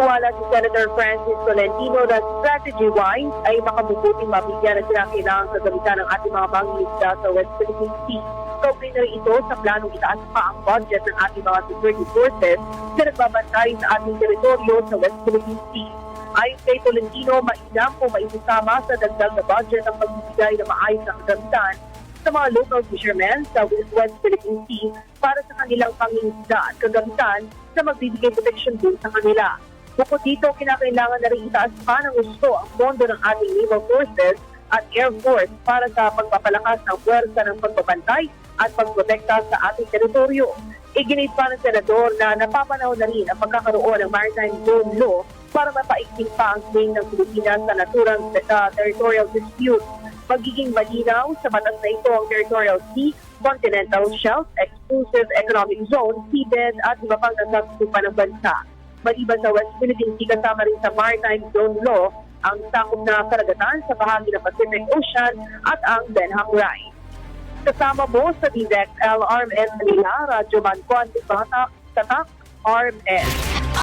Naniniwala si Senator Francis Tolentino na strategy-wise ay makabubuting mabigyan ng kinakailangan sa gamitan ng ating mga mangingisda sa West Philippine Sea. Kaugnay na ito sa planong itaas pa ang budget ng ating mga security forces na nagbabantay sa ating teritoryo sa West Philippine Sea. Ayon kay Tolentino, mainam kung maisasama sa dagdag na budget ang pagbibigay ng maayos na kagamitan sa mga local fishermen sa West Philippine Sea para sa kanilang pangingisda at kagamitan na magbibigay protection din sa kanila. Bukod dito, kinakailangan na rin itaas pa ng gusto ang pondo ng ating naval forces at air force para sa pagpapalakas ng puwersa ng pagbabantay at pagprotekta sa ating teritoryo. Iginit pa ng senador na napapanahon na rin ang pagkakaroon ng maritime zone law para mapaigting pa ang claim ng Pilipinas sa naturang uh, territorial dispute. Magiging malinaw sa batas na ito ang territorial sea, continental shelf, exclusive economic zone, seabed at iba pang nasasupan ng bansa. Maliban sa West Philippine Sea kasama rin sa maritime zone law ang sakop na karagatan sa bahagi ng Pacific Ocean at ang Benham Rai. Kasama mo sa DZXL RMS Manila, Radyo Mancuan, Tatak, Tatak, RMS.